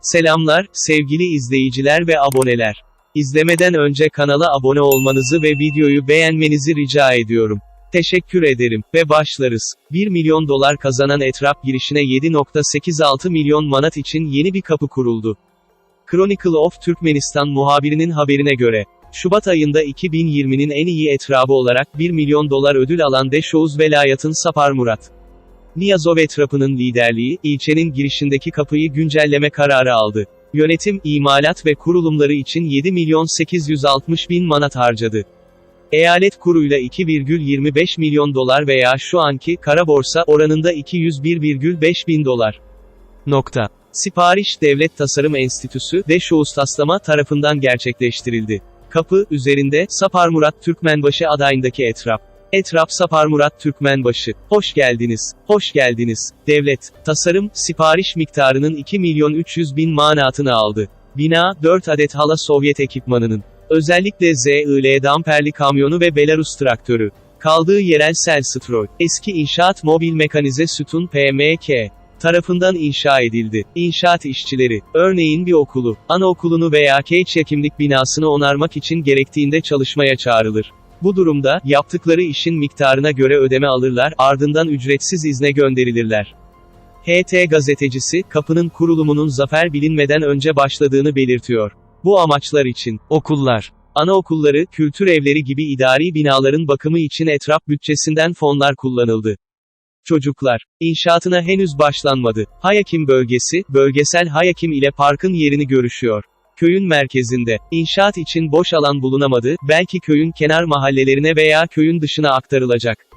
Selamlar, sevgili izleyiciler ve aboneler. İzlemeden önce kanala abone olmanızı ve videoyu beğenmenizi rica ediyorum. Teşekkür ederim ve başlarız. 1 milyon dolar kazanan etraf girişine 7.86 milyon manat için yeni bir kapı kuruldu. Chronicle of Türkmenistan muhabirinin haberine göre, Şubat ayında 2020'nin en iyi etrabı olarak 1 milyon dolar ödül alan Deşoğuz velayatın Sapar Murat. Niyazov etrafının liderliği, ilçenin girişindeki kapıyı güncelleme kararı aldı. Yönetim, imalat ve kurulumları için 7 milyon 860 bin manat harcadı. Eyalet kuruyla 2,25 milyon dolar veya şu anki kara borsa oranında 201,5 bin dolar. Nokta. Sipariş Devlet Tasarım Enstitüsü, Deşoğuz Taslama tarafından gerçekleştirildi. Kapı, üzerinde, Sapar Murat Türkmenbaşı adayındaki etraf. Etraf Sapar Murat Türkmenbaşı. Hoş geldiniz. Hoş geldiniz. Devlet, tasarım, sipariş miktarının 2 milyon 300 bin manatını aldı. Bina, 4 adet hala Sovyet ekipmanının. Özellikle ZIL damperli kamyonu ve Belarus traktörü. Kaldığı yerel Selstroy. Eski inşaat mobil mekanize sütun PMK tarafından inşa edildi. İnşaat işçileri, örneğin bir okulu, anaokulunu veya keç yakimlik binasını onarmak için gerektiğinde çalışmaya çağrılır. Bu durumda, yaptıkları işin miktarına göre ödeme alırlar, ardından ücretsiz izne gönderilirler. HT gazetecisi, kapının kurulumunun zafer bilinmeden önce başladığını belirtiyor. Bu amaçlar için, okullar, anaokulları, kültür evleri gibi idari binaların bakımı için etraf bütçesinden fonlar kullanıldı. Çocuklar, inşaatına henüz başlanmadı. Hayakim bölgesi, bölgesel Hayakim ile parkın yerini görüşüyor. Köyün merkezinde, inşaat için boş alan bulunamadı, belki köyün kenar mahallelerine veya köyün dışına aktarılacak.